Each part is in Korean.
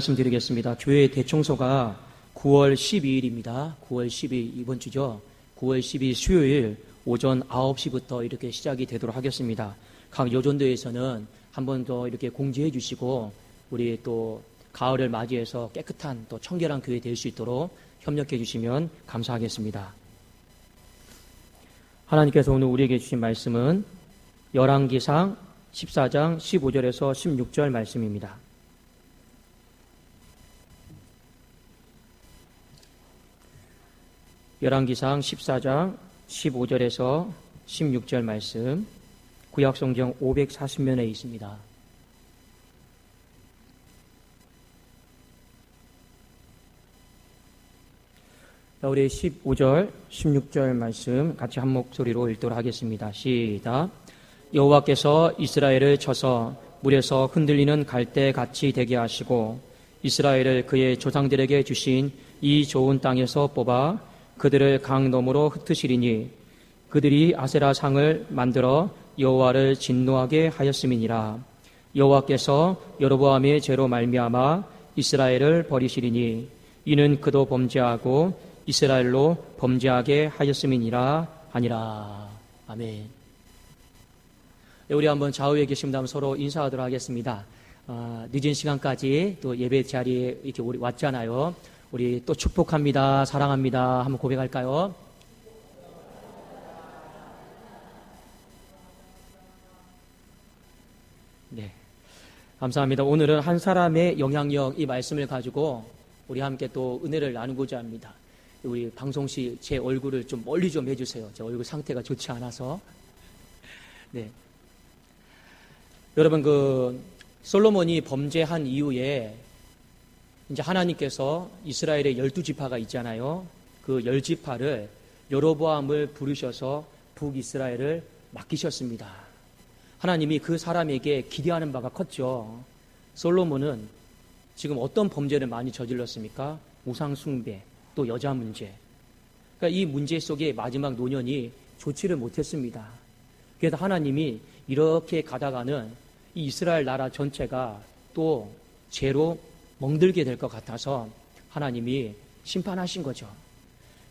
말씀드리겠습니다. 교회 대청소가 9월 12일입니다. 9월 12일 이번 주죠. 9월 12일 수요일 오전 9시부터 이렇게 시작이 되도록 하겠습니다. 각 여전도에서는 한 번 더 이렇게 공지해 주시고 우리 또 가을을 맞이해서 깨끗한 또 청결한 교회 될 수 있도록 협력해 주시면 감사하겠습니다. 하나님께서 오늘 우리에게 주신 말씀은 열왕기상 14장 15절에서 16절 말씀입니다. 열왕기상 14장 15절에서 16절 말씀 구약성경 540면에 있습니다. 우리 15절, 16절 말씀 같이 한 목소리로 읽도록 하겠습니다. 시작. 여호와께서 이스라엘을 쳐서 물에서 흔들리는 갈대 같이 되게 하시고 이스라엘을 그의 조상들에게 주신 이 좋은 땅에서 뽑아 그들을 강 너머로 흩으시리니 그들이 아세라 상을 만들어 여호와를 진노하게 하였음이니라 여호와께서 여로보암의 죄로 말미암아 이스라엘을 버리시리니 이는 그도 범죄하고 이스라엘로 범죄하게 하였음이니라 하니라 아멘. 네, 우리 한번 좌우에 계신 다음 서로 인사하도록 하겠습니다. 어, 늦은 시간까지 또 예배 자리에 이렇게 우리 왔잖아요. 우리 또 축복합니다. 사랑합니다. 한번 고백할까요? 네. 감사합니다. 오늘은 한 사람의 영향력 이 말씀을 가지고 우리 함께 또 은혜를 나누고자 합니다. 우리 방송 시제 얼굴을 좀 멀리 좀 해주세요. 제 얼굴 상태가 좋지 않아서. 네. 여러분 그 솔로몬이 범죄한 이후에 이제 하나님께서 이스라엘의 열두 지파가 있잖아요. 그 열 지파를 여로보암을 부르셔서 북이스라엘을 맡기셨습니다. 하나님이 그 사람에게 기대하는 바가 컸죠. 솔로몬은 지금 어떤 범죄를 많이 저질렀습니까? 우상 숭배, 또 여자 문제. 그러니까 이 문제 속에 마지막 노년이 좋지를 못했습니다. 그래서 하나님이 이렇게 가다가는 이 이스라엘 나라 전체가 또 죄로 멍들게 될 것 같아서 하나님이 심판하신 거죠.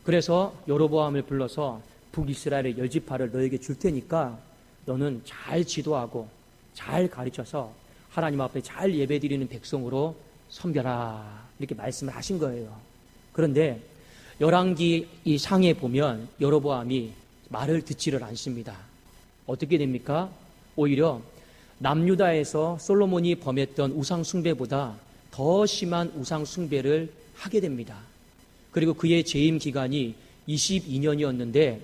그래서 여로보암을 불러서 북이스라엘의 열지파를 너에게 줄 테니까 너는 잘 지도하고 잘 가르쳐서 하나님 앞에 잘 예배드리는 백성으로 섬겨라 이렇게 말씀을 하신 거예요. 그런데 열왕기 이 상에 보면 여로보암이 말을 듣지를 않습니다. 어떻게 됩니까? 오히려 남유다에서 솔로몬이 범했던 우상 숭배보다 더 심한 우상 숭배를 하게 됩니다. 그리고 그의 재임 기간이 22년이었는데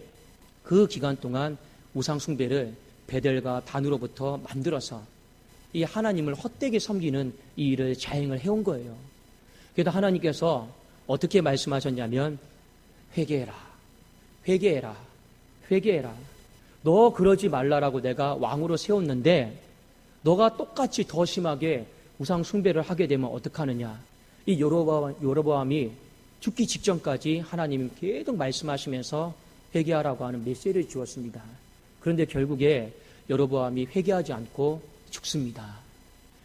그 기간 동안 우상 숭배를 베델과 단으로부터 만들어서 이 하나님을 헛되게 섬기는 이 일을 자행을 해온 거예요. 그래서 하나님께서 어떻게 말씀하셨냐면 회개해라. 회개해라. 회개해라. 너 그러지 말라라고 내가 왕으로 세웠는데 너가 똑같이 더 심하게 우상 숭배를 하게 되면 어떡하느냐. 이 여로보암이 죽기 직전까지 하나님이 계속 말씀하시면서 회개하라고 하는 메시지를 주었습니다. 그런데 결국에 여로보암이 회개하지 않고 죽습니다.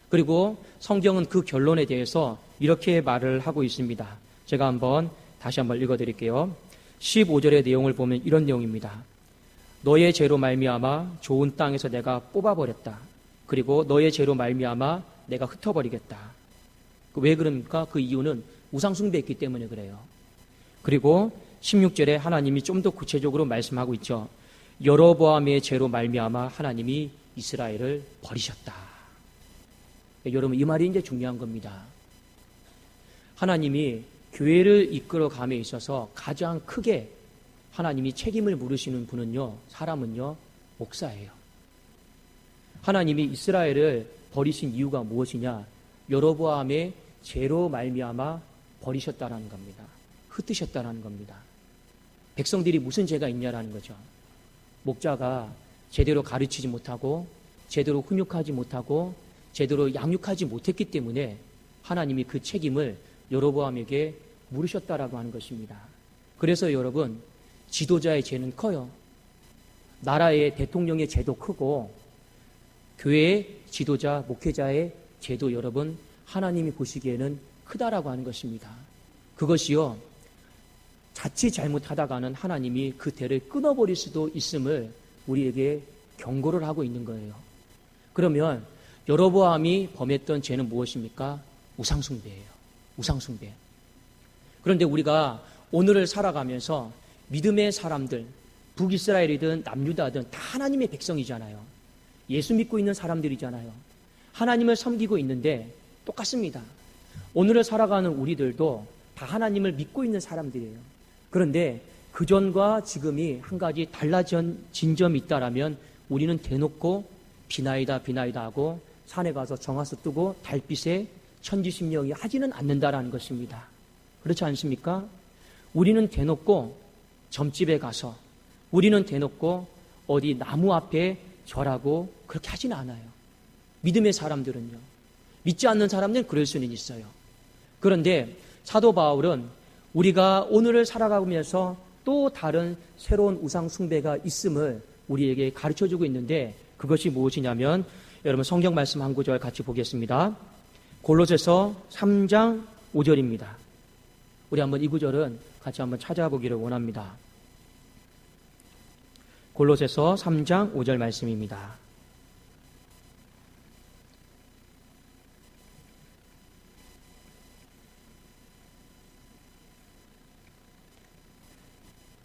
그리고 성경은 그 결론에 대해서 이렇게 말을 하고 있습니다. 제가 한번 다시 한번 읽어 드릴게요. 15절의 내용을 보면 이런 내용입니다. 너의 죄로 말미암아 좋은 땅에서 내가 뽑아 버렸다. 그리고 너의 죄로 말미암아 내가 흩어버리겠다. 그왜 그럽니까? 그 이유는 우상숭배했기 때문에 그래요. 그리고 16절에 하나님이 좀 더 구체적으로 말씀하고 있죠. 여로보암의 죄로 말미암아 하나님이 이스라엘을 버리셨다. 여러분 이 말이 이제 중요한 겁니다. 하나님이 교회를 이끌어 감에 있어서 가장 크게 하나님이 책임을 물으시는 분은요, 사람은요, 목사예요. 하나님이 이스라엘을 버리신 이유가 무엇이냐? 여로보암의 죄로 말미암아 버리셨다라는 겁니다. 흩으셨다라는 겁니다. 백성들이 무슨 죄가 있냐라는 거죠. 목자가 제대로 가르치지 못하고 제대로 훈육하지 못하고 제대로 양육하지 못했기 때문에 하나님이 그 책임을 여로보암에게 물으셨다라고 하는 것입니다. 그래서 여러분 지도자의 죄는 커요. 나라의 대통령의 죄도 크고 교회의 지도자 목회자의 죄도 여러분 하나님이 보시기에는 크다라고 하는 것입니다. 그것이요, 자칫 잘못하다가는 하나님이 그 대를 끊어버릴 수도 있음을 우리에게 경고를 하고 있는 거예요. 그러면 여로보암이 범했던 죄는 무엇입니까? 우상숭배예요. 우상숭배. 그런데 우리가 오늘을 살아가면서 믿음의 사람들, 북이스라엘이든 남유다든 다 하나님의 백성이잖아요. 예수 믿고 있는 사람들이잖아요. 하나님을 섬기고 있는데 똑같습니다. 오늘을 살아가는 우리들도 다 하나님을 믿고 있는 사람들이에요. 그런데 그 전과 지금이 한 가지 달라진 점이 있다라면 우리는 대놓고 비나이다 비나이다 하고 산에 가서 정화수 뜨고 달빛에 천지심령이 하지는 않는다라는 것입니다. 그렇지 않습니까? 우리는 대놓고 점집에 가서 우리는 대놓고 어디 나무 앞에 절하고 그렇게 하지는 않아요. 믿음의 사람들은요. 믿지 않는 사람들은 그럴 수는 있어요. 그런데 사도 바울은 우리가 오늘을 살아가면서 또 다른 새로운 우상 숭배가 있음을 우리에게 가르쳐 주고 있는데 그것이 무엇이냐면 여러분 성경 말씀 한 구절 같이 보겠습니다. 골로새서 3장 5절입니다. 우리 한번 이 구절은 같이 한번 찾아보기를 원합니다. 골로새서 3장 5절 말씀입니다.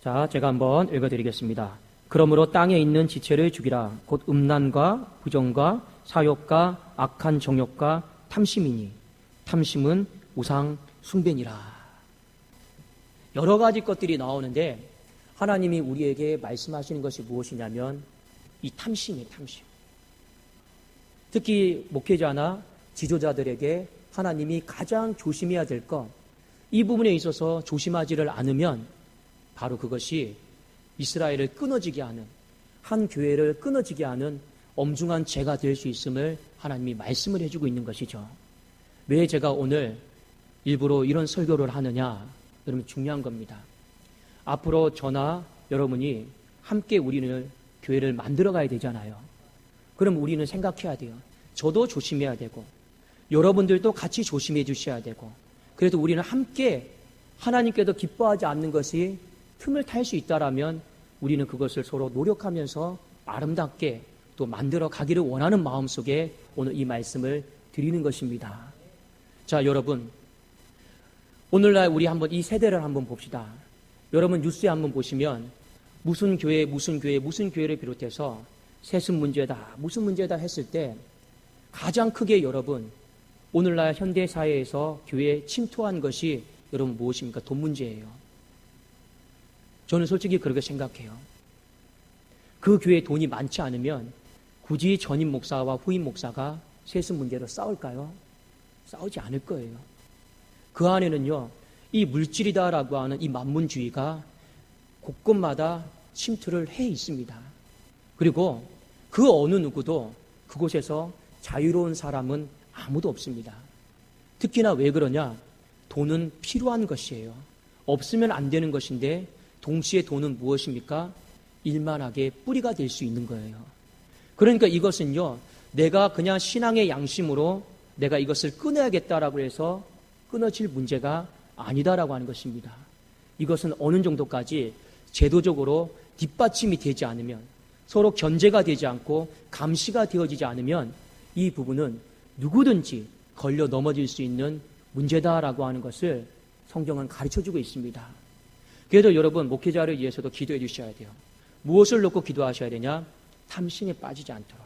자, 제가 한번 읽어 드리겠습니다. 그러므로 땅에 있는 지체를 죽이라. 곧 음란과 부정과 사욕과 악한 정욕과 탐심이니 탐심은 우상 숭배니라. 여러 가지 것들이 나오는데 하나님이 우리에게 말씀하시는 것이 무엇이냐면 이 탐심이 탐심. 특히 목회자나 지도자들에게 하나님이 가장 조심해야 될 것, 이 부분에 있어서 조심하지를 않으면 바로 그것이 이스라엘을 끊어지게 하는 한 교회를 끊어지게 하는 엄중한 죄가 될 수 있음을 하나님이 말씀을 해주고 있는 것이죠. 왜 제가 오늘 일부러 이런 설교를 하느냐? 여러분 중요한 겁니다. 앞으로 저나 여러분이 함께 우리는 교회를 만들어 가야 되잖아요. 그럼 우리는 생각해야 돼요. 저도 조심해야 되고, 여러분들도 같이 조심해 주셔야 되고, 그래도 우리는 함께 하나님께도 기뻐하지 않는 것이 틈을 탈 수 있다라면 우리는 그것을 서로 노력하면서 아름답게 또 만들어 가기를 원하는 마음 속에 오늘 이 말씀을 드리는 것입니다. 자, 여러분. 오늘날 우리 한번 이 세대를 한번 봅시다. 여러분 뉴스에 한번 보시면 무슨 교회, 무슨 교회, 무슨 교회를 비롯해서 세습 문제다, 무슨 문제다 했을 때 가장 크게 여러분 오늘날 현대 사회에서 교회에 침투한 것이 여러분 무엇입니까? 돈 문제예요. 저는 솔직히 그렇게 생각해요. 그 교회에 돈이 많지 않으면 굳이 전임 목사와 후임 목사가 세습 문제로 싸울까요? 싸우지 않을 거예요. 그 안에는요, 이 물질이다라고 하는 이 만문주의가 곳곳마다 침투를 해 있습니다. 그리고 그 어느 누구도 그곳에서 자유로운 사람은 아무도 없습니다. 특히나 왜 그러냐? 돈은 필요한 것이에요. 없으면 안 되는 것인데 동시에 돈은 무엇입니까? 일만하게 뿌리가 될 수 있는 거예요. 그러니까 이것은요, 내가 그냥 신앙의 양심으로 내가 이것을 끊어야겠다라고 해서 끊어질 문제가 아니다라고 하는 것입니다. 이것은 어느 정도까지 제도적으로 뒷받침이 되지 않으면 서로 견제가 되지 않고 감시가 되어지지 않으면 이 부분은 누구든지 걸려 넘어질 수 있는 문제다라고 하는 것을 성경은 가르쳐 주고 있습니다. 그래도 여러분 목회자를 위해서도 기도해 주셔야 돼요. 무엇을 놓고 기도하셔야 되냐? 탐심에 빠지지 않도록.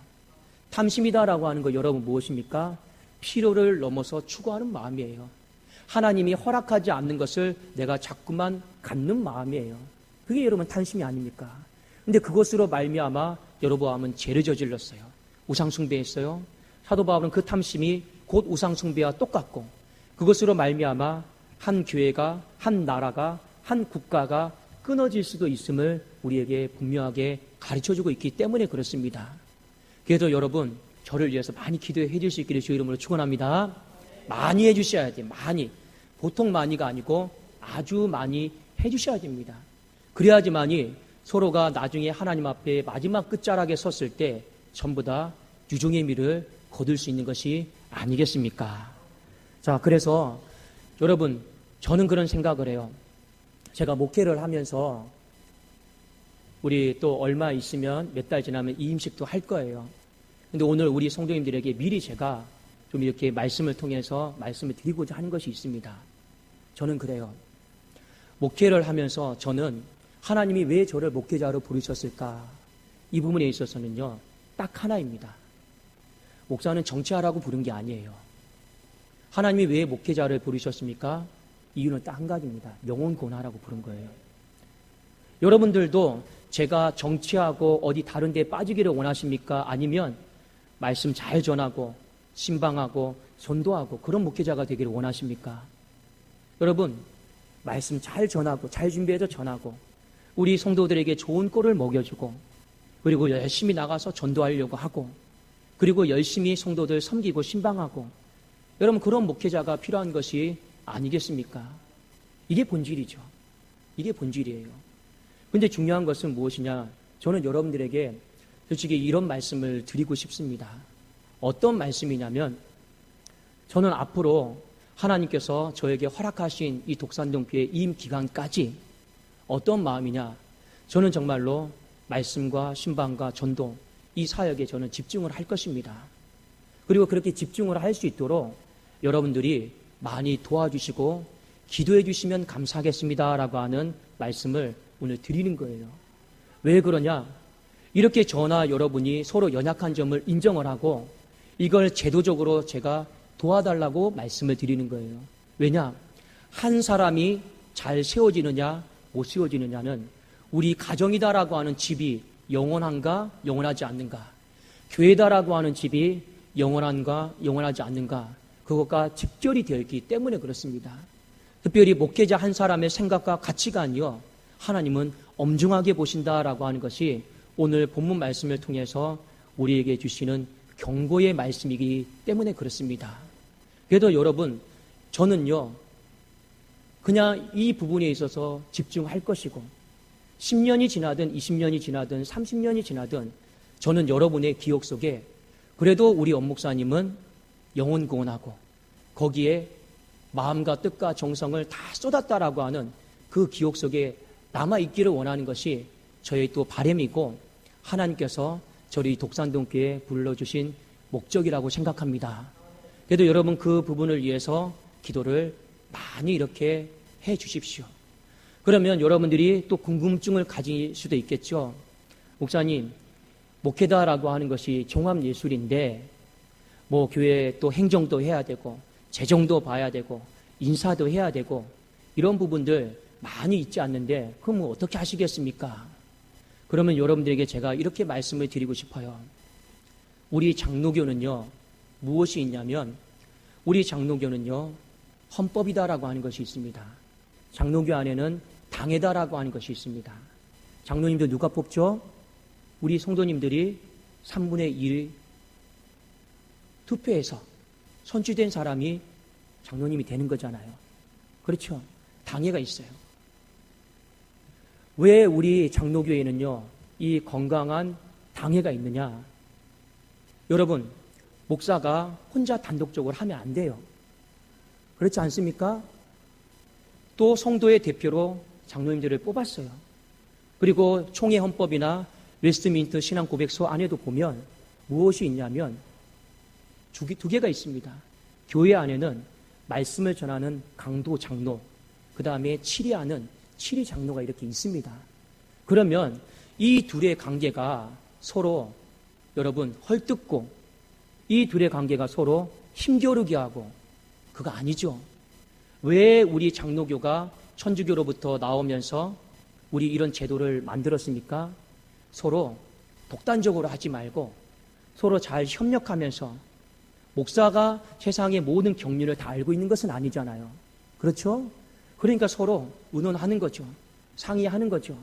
탐심이다라고 하는 거 여러분 무엇입니까? 필요를 넘어서 추구하는 마음이에요. 하나님이 허락하지 않는 것을 내가 자꾸만 갖는 마음이에요. 그게 여러분 탐심이 아닙니까? 근데 그것으로 말미암아 여로보암은 죄를 저질렀어요. 우상 숭배했어요. 사도 바울은 그 탐심이 곧 우상 숭배와 똑같고 그것으로 말미암아 한 교회가 한 나라가 한 국가가 끊어질 수도 있음을 우리에게 분명하게 가르쳐 주고 있기 때문에 그렇습니다. 그래도 여러분, 저를 위해서 많이 기도해 줄수 있기를 주 이름으로 축원합니다. 많이 해 주셔야 돼요. 많이. 보통 많이가 아니고 아주 많이 해 주셔야 됩니다. 그래야지만이 서로가 나중에 하나님 앞에 마지막 끝자락에 섰을 때 전부 다 유종의 미를 거둘 수 있는 것이 아니겠습니까? 자, 그래서 여러분, 저는 그런 생각을 해요. 제가 목회를 하면서 우리 또 얼마 있으면 몇 달 지나면 이임식도 할 거예요. 근데 오늘 우리 성도님들에게 미리 제가 좀 이렇게 말씀을 통해서 말씀을 드리고자 하는 것이 있습니다. 저는 그래요. 목회를 하면서 저는 하나님이 왜 저를 목회자로 부르셨을까? 이 부분에 있어서는요, 딱 하나입니다. 목사는 정치하라고 부른 게 아니에요. 하나님이 왜 목회자를 부르셨습니까? 이유는 딱 한 가지입니다. 영혼 권하라고 부른 거예요. 여러분들도 제가 정치하고 어디 다른 데 빠지기를 원하십니까? 아니면 말씀 잘 전하고 신방하고 전도하고 그런 목회자가 되기를 원하십니까? 여러분, 말씀 잘 전하고 잘 준비해서 전하고 우리 성도들에게 좋은 꼴을 먹여주고 그리고 열심히 나가서 전도하려고 하고 그리고 열심히 성도들 섬기고 신방하고 여러분 그런 목회자가 필요한 것이 아니겠습니까? 이게 본질이죠. 이게 본질이에요. 근데 중요한 것은 무엇이냐? 저는 여러분들에게 솔직히 이런 말씀을 드리고 싶습니다. 어떤 말씀이냐면 저는 앞으로 하나님께서 저에게 허락하신 이 독산동교회 이임 기간까지 어떤 마음이냐? 저는 정말로 말씀과 신방과 전도 이 사역에 저는 집중을 할 것입니다. 그리고 그렇게 집중을 할 수 있도록 여러분들이 많이 도와주시고 기도해 주시면 감사하겠습니다라고 하는 말씀을 오늘 드리는 거예요. 왜 그러냐? 이렇게 저나 여러분이 서로 연약한 점을 인정을 하고 이걸 제도적으로 제가 도와달라고 말씀을 드리는 거예요. 왜냐? 한 사람이 잘 세워지느냐, 못 세워지느냐는 우리 가정이다라고 하는 집이 영원한가, 영원하지 않는가? 교회다라고 하는 집이 영원한가, 영원하지 않는가? 그것과 직결이 되어 있기 때문에 그렇습니다. 특별히 목회자 한 사람의 생각과 가치관이요. 하나님은 엄중하게 보신다라고 하는 것이 오늘 본문 말씀을 통해서 우리에게 주시는 경고의 말씀이기 때문에 그렇습니다. 그래도 여러분, 저는요, 그냥 이 부분에 있어서 집중할 것이고, 10년이 지나든 20년이 지나든 30년이 지나든 저는 여러분의 기억 속에 그래도 우리 엄목사님은 영혼 구원하고 거기에 마음과 뜻과 정성을 다 쏟았다라고 하는 그 기억 속에 남아 있기를 원하는 것이 저의 또 바램이고 하나님께서 저희 독산동교에 불러주신 목적이라고 생각합니다. 그래도 여러분 그 부분을 위해서 기도를 많이 이렇게 해 주십시오. 그러면 여러분들이 또 궁금증을 가질 수도 있겠죠. 목사님, 목회다라고 하는 것이 종합예술인데, 뭐 교회 또 행정도 해야 되고, 재정도 봐야 되고, 인사도 해야 되고, 이런 부분들 많이 있지 않는데, 그럼 뭐 어떻게 하시겠습니까? 그러면 여러분들에게 제가 이렇게 말씀을 드리고 싶어요. 우리 장로교는요, 무엇이 있냐면, 우리 장로교는요, 헌법이다라고 하는 것이 있습니다. 장로교 안에는 당회다라고 하는 것이 있습니다. 장로님들 누가 뽑죠? 우리 성도님들이 3분의 1 투표해서 선출된 사람이 장로님이 되는 거잖아요. 그렇죠? 당회가 있어요. 왜 우리 장로교회는요, 이 건강한 당회가 있느냐? 여러분, 목사가 혼자 단독적으로 하면 안 돼요. 그렇지 않습니까? 또 성도의 대표로 장로님들을 뽑았어요. 그리고 총회 헌법이나 웨스트민트 신앙 고백서 안에도 보면 무엇이 있냐면 두, 개가 있습니다. 교회 안에는 말씀을 전하는 강도 장로, 그 다음에 치리하는 치리 장로가 이렇게 있습니다. 그러면 이 둘의 관계가 서로 여러분 헐뜯고 이 둘의 관계가 서로 힘겨루게 하고 그거 아니죠. 왜 우리 장로교가 천주교로부터 나오면서 우리 이런 제도를 만들었습니까? 서로 독단적으로 하지 말고 서로 잘 협력하면서 목사가 세상의 모든 경륜을 다 알고 있는 것은 아니잖아요. 그렇죠? 그러니까 서로 의논하는 거죠. 상의하는 거죠.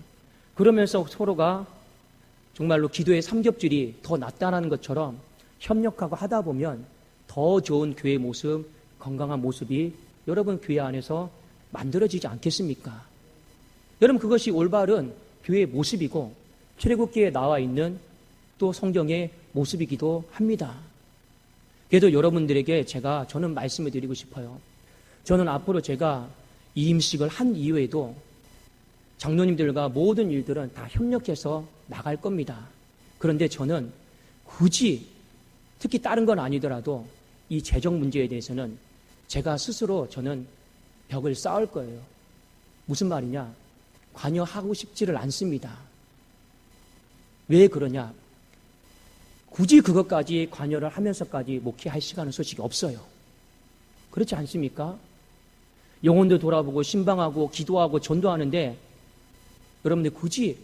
그러면서 서로가 정말로 기도의 삼겹줄이 더 낫다는 것처럼 협력하고 하다 보면 더 좋은 교회 모습, 건강한 모습이 여러분 교회 안에서 만들어지지 않겠습니까? 여러분 그것이 올바른 교회의 모습이고 출애굽기에 나와 있는 또 성경의 모습이기도 합니다. 그래도 여러분들에게 제가 저는 말씀을 드리고 싶어요. 저는 앞으로 제가 이 임식을 한 이후에도 장로님들과 모든 일들은 다 협력해서 나갈 겁니다. 그런데 저는 굳이 특히 다른 건 아니더라도 이 재정 문제에 대해서는 제가 스스로 저는 벽을 쌓을 거예요. 무슨 말이냐? 관여하고 싶지를 않습니다. 왜 그러냐? 굳이 그것까지 관여를 하면서까지 목회할 시간은 솔직히 없어요. 그렇지 않습니까? 영혼도 돌아보고 신방하고 기도하고 전도하는데 여러분들 굳이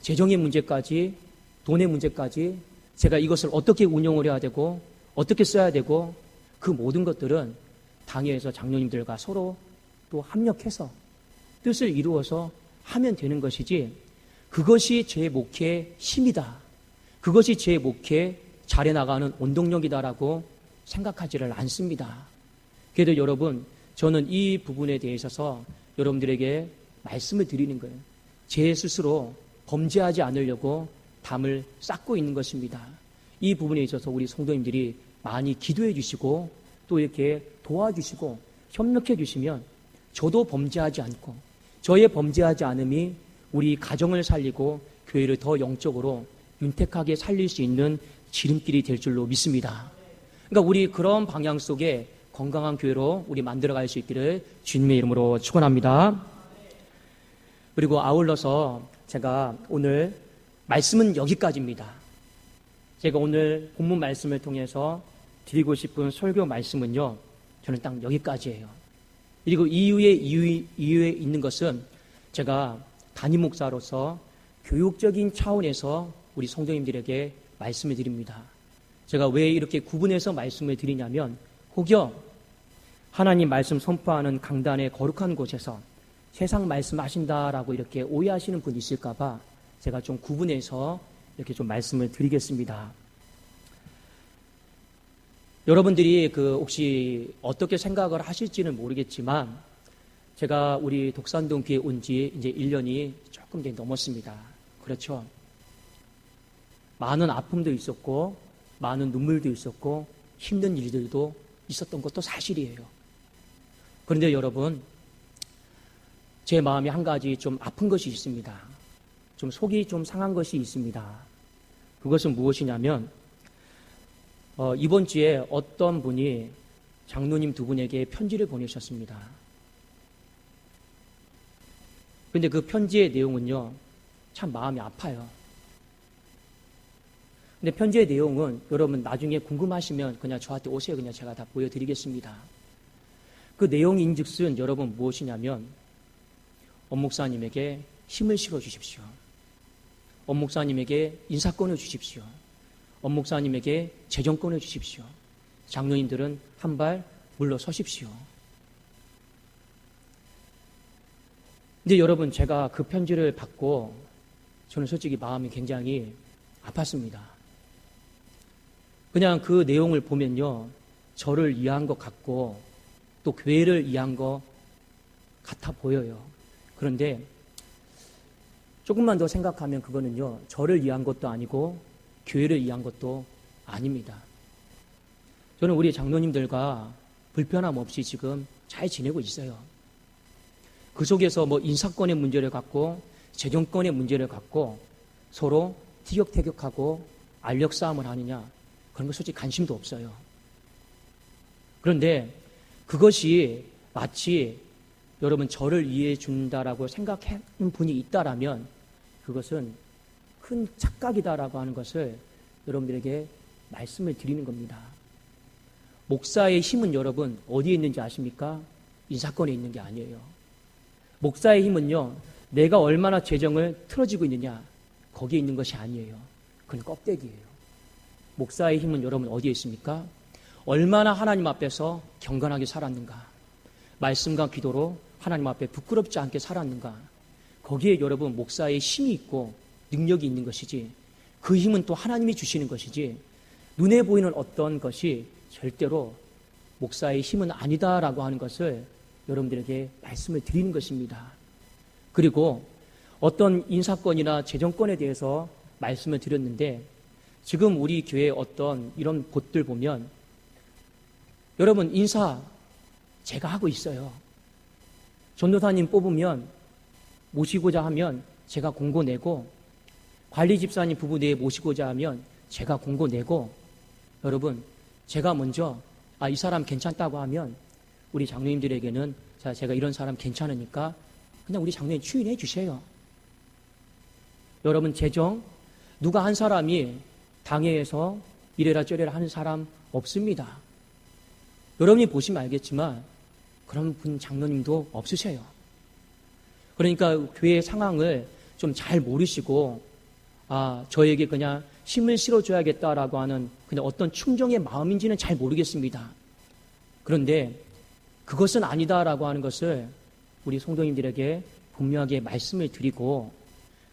재정의 문제까지 돈의 문제까지 제가 이것을 어떻게 운영을 해야 되고 어떻게 써야 되고 그 모든 것들은 당회에서 장로님들과 서로 또 합력해서 뜻을 이루어서 하면 되는 것이지 그것이 제 목회의 힘이다. 그것이 제 목회 잘해 나가는 원동력이다라고 생각하지를 않습니다. 그래도 여러분, 저는 이 부분에 대해서 여러분들에게 말씀을 드리는 거예요. 제 스스로 범죄하지 않으려고 담을 쌓고 있는 것입니다. 이 부분에 있어서 우리 성도님들이 많이 기도해 주시고 또 이렇게 도와주시고 협력해 주시면 저도 범죄하지 않고 저의 범죄하지 않음이 우리 가정을 살리고 교회를 더 영적으로 윤택하게 살릴 수 있는 지름길이 될 줄로 믿습니다. 그러니까 우리 그런 방향 속에 건강한 교회로 우리 만들어갈 수 있기를 주님의 이름으로 축원합니다. 그리고 아울러서 제가 오늘 말씀은 여기까지입니다. 제가 오늘 본문 말씀을 통해서 드리고 싶은 설교 말씀은요, 저는 딱 여기까지예요. 그리고 이후에 이후, 이후에 있는 것은 제가 담임 목사로서 교육적인 차원에서 우리 성도님들에게 말씀을 드립니다. 제가 왜 이렇게 구분해서 말씀을 드리냐면 혹여 하나님 말씀 선포하는 강단의 거룩한 곳에서 세상 말씀하신다라고 이렇게 오해하시는 분이 있을까봐 제가 좀 구분해서 이렇게 좀 말씀을 드리겠습니다. 여러분들이 그 혹시 어떻게 생각을 하실지는 모르겠지만 제가 우리 독산동 교회 온 지 이제 1년이 조금 더 넘었습니다. 그렇죠. 많은 아픔도 있었고, 많은 눈물도 있었고, 힘든 일들도 있었던 것도 사실이에요. 그런데 여러분, 제 마음에 한 가지 좀 아픈 것이 있습니다. 좀 속이 좀 상한 것이 있습니다. 그것은 무엇이냐면, 어, 이번 주에 어떤 분이 장로님 두 분에게 편지를 보내셨습니다. 근데 그 편지의 내용은요, 참 마음이 아파요. 근데 편지의 내용은 여러분 나중에 궁금하시면 그냥 저한테 오세요. 그냥 제가 다 보여드리겠습니다. 그 내용인 즉슨 여러분 무엇이냐면, 엄목사님에게 힘을 실어 주십시오. 엄 목사님에게 인사권을 주십시오. 엄 목사님에게 재정권을 주십시오. 장로님들은 한 발 물러서십시오. 근데 여러분, 제가 그 편지를 받고 저는 솔직히 마음이 굉장히 아팠습니다. 그냥 그 내용을 보면요. 저를 위한 것 같고 또 교회를 위한 것 같아 보여요. 그런데 조금만 더 생각하면 그거는요. 저를 위한 것도 아니고 교회를 위한 것도 아닙니다. 저는 우리 장로님들과 불편함 없이 지금 잘 지내고 있어요. 그 속에서 뭐 인사권의 문제를 갖고 재정권의 문제를 갖고 서로 티격태격하고 알력 싸움을 하느냐 그런 거 솔직히 관심도 없어요. 그런데 그것이 마치 여러분 저를 이해해 준다라고 생각하는 분이 있다라면 그것은 큰 착각이다라고 하는 것을 여러분들에게 말씀을 드리는 겁니다. 목사의 힘은 여러분 어디에 있는지 아십니까? 인사권에 있는 게 아니에요. 목사의 힘은요, 내가 얼마나 재정을 틀어지고 있느냐, 거기에 있는 것이 아니에요. 그건 껍데기예요. 목사의 힘은 여러분 어디에 있습니까? 얼마나 하나님 앞에서 경건하게 살았는가, 말씀과 기도로 하나님 앞에 부끄럽지 않게 살았는가, 거기에 여러분 목사의 힘이 있고 능력이 있는 것이지, 그 힘은 또 하나님이 주시는 것이지, 눈에 보이는 어떤 것이 절대로 목사의 힘은 아니다라고 하는 것을 여러분들에게 말씀을 드리는 것입니다. 그리고 어떤 인사권이나 재정권에 대해서 말씀을 드렸는데 지금 우리 교회 어떤 이런 곳들 보면 여러분, 인사 제가 하고 있어요. 전도사님 뽑으면 모시고자 하면 제가 공고 내고 관리 집사님 부부 내에 모시고자 하면 제가 공고 내고 여러분 제가 먼저 아 이 사람 괜찮다고 하면 우리 장로님들에게는 자 제가 이런 사람 괜찮으니까 그냥 우리 장로님 추인해 주세요. 여러분 재정 누가 한 사람이 당회에서 이래라 저래라 하는 사람 없습니다. 여러분이 보시면 알겠지만 그런 분 장로님도 없으세요. 그러니까 교회 상황을 좀 잘 모르시고 아 저에게 그냥 힘을 실어줘야겠다라고 하는 그냥 어떤 충정의 마음인지는 잘 모르겠습니다. 그런데 그것은 아니다라고 하는 것을 우리 성도님들에게 분명하게 말씀을 드리고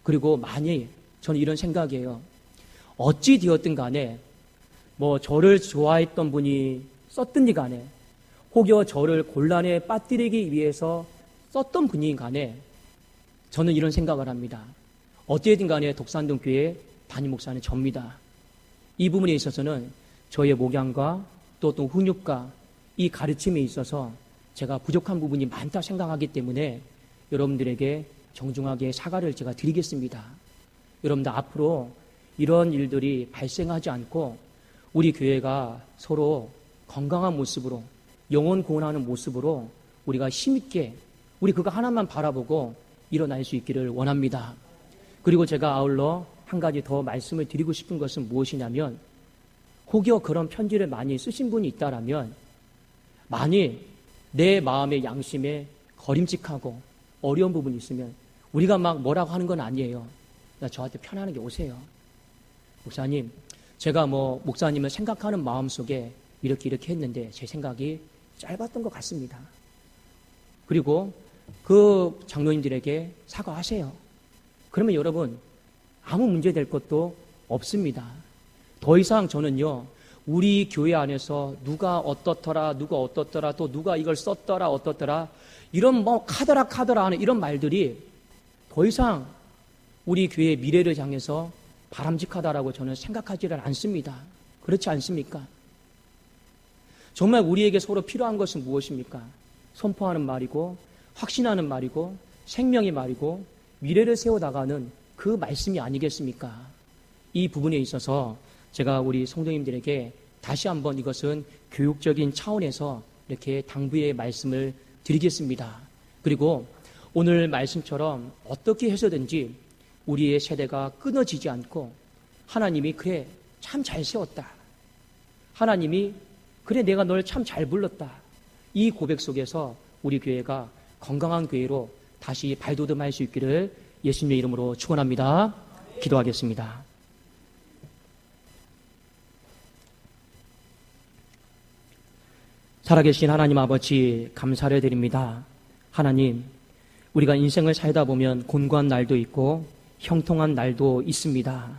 그리고 만일 저는 이런 생각이에요. 어찌 되었든 간에 뭐 저를 좋아했던 분이 썼든지 간에 혹여 저를 곤란에 빠뜨리기 위해서 썼던 분이 간에 저는 이런 생각을 합니다. 어찌든 간에 독산동 교회 담임 목사는 접니다. 이 부분에 있어서는 저의 목양과 또또 훈육과 이 가르침에 있어서 제가 부족한 부분이 많다 생각하기 때문에 여러분들에게 정중하게 사과를 제가 드리겠습니다. 여러분들 앞으로 이런 일들이 발생하지 않고 우리 교회가 서로 건강한 모습으로 영혼 구원하는 모습으로 우리가 힘있게 우리 그거 하나만 바라보고 일어날 수 있기를 원합니다. 그리고 제가 아울러 한 가지 더 말씀을 드리고 싶은 것은 무엇이냐면 혹여 그런 편지를 많이 쓰신 분이 있다라면 만일 내 마음의 양심에 거림직하고 어려운 부분이 있으면 우리가 막 뭐라고 하는 건 아니에요. 나 저한테 편안하게 오세요. 목사님, 제가 뭐 목사님을 생각하는 마음 속에 이렇게 이렇게 했는데 제 생각이 짧았던 것 같습니다. 그리고 그 장로님들에게 사과하세요. 그러면 여러분 아무 문제 될 것도 없습니다. 더 이상 저는요, 우리 교회 안에서 누가 어떻더라, 누가 어떻더라, 또 누가 이걸 썼더라, 어떻더라, 이런 뭐 카더라, 카더라 하는 이런 말들이 더 이상 우리 교회의 미래를 향해서 바람직하다라고 저는 생각하지를 않습니다. 그렇지 않습니까? 정말 우리에게 서로 필요한 것은 무엇입니까? 선포하는 말이고, 확신하는 말이고, 생명의 말이고, 미래를 세워나가는 그 말씀이 아니겠습니까? 이 부분에 있어서 제가 우리 성도님들에게 다시 한번 이것은 교육적인 차원에서 이렇게 당부의 말씀을 드리겠습니다. 그리고 오늘 말씀처럼 어떻게 해서든지 우리의 세대가 끊어지지 않고 하나님이 그래 참 잘 세웠다. 하나님이 그래 내가 널 참 잘 불렀다. 이 고백 속에서 우리 교회가 건강한 교회로 다시 발돋움할 수 있기를 예수님의 이름으로 축원합니다. 기도하겠습니다. 살아계신 하나님 아버지 감사를 드립니다. 하나님, 우리가 인생을 살다 보면 곤고한 날도 있고 형통한 날도 있습니다.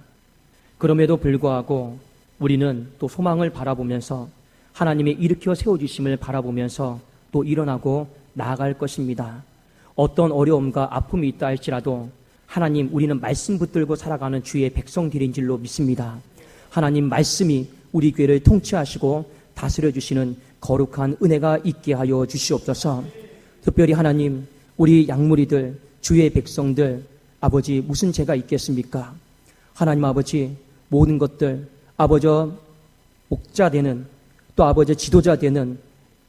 그럼에도 불구하고 우리는 또 소망을 바라보면서 하나님의 일으켜 세워주심을 바라보면서 또 일어나고 나아갈 것입니다. 어떤 어려움과 아픔이 있다 할지라도 하나님 우리는 말씀 붙들고 살아가는 주의 백성들인 줄로 믿습니다. 하나님 말씀이 우리 교회를 통치하시고 다스려 주시는 거룩한 은혜가 있게 하여 주시옵소서. 특별히 하나님 우리 양무리들 주의 백성들 아버지 무슨 죄가 있겠습니까? 하나님 아버지 모든 것들 아버지 목자 되는 또 아버지 지도자 되는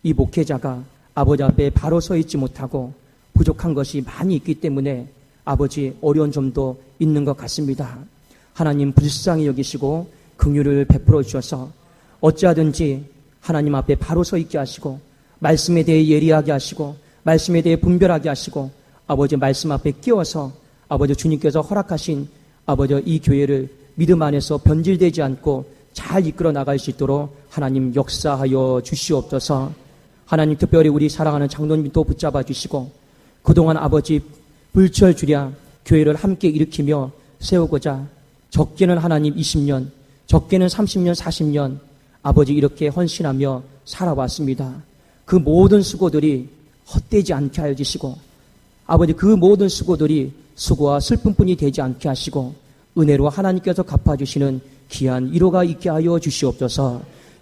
이 목회자가 아버지 앞에 바로 서 있지 못하고 부족한 것이 많이 있기 때문에 아버지 어려운 점도 있는 것 같습니다. 하나님 불쌍히 여기시고 긍휼을 베풀어 주셔서 어찌하든지 하나님 앞에 바로 서 있게 하시고 말씀에 대해 예리하게 하시고 말씀에 대해 분별하게 하시고 아버지 말씀 앞에 끼워서 아버지 주님께서 허락하신 아버지 이 교회를 믿음 안에서 변질되지 않고 잘 이끌어 나갈 수 있도록 하나님 역사하여 주시옵소서. 하나님 특별히 우리 사랑하는 장로님도 붙잡아 주시고 그동안 아버지 불철 주랴 교회를 함께 일으키며 세우고자 적게는 하나님 20년, 적게는 30년, 40년 아버지 이렇게 헌신하며 살아왔습니다. 그 모든 수고들이 헛되지 않게 하여 주시고 아버지 그 모든 수고들이 수고와 슬픔뿐이 되지 않게 하시고 은혜로 하나님께서 갚아주시는 귀한 위로가 있게 하여 주시옵소서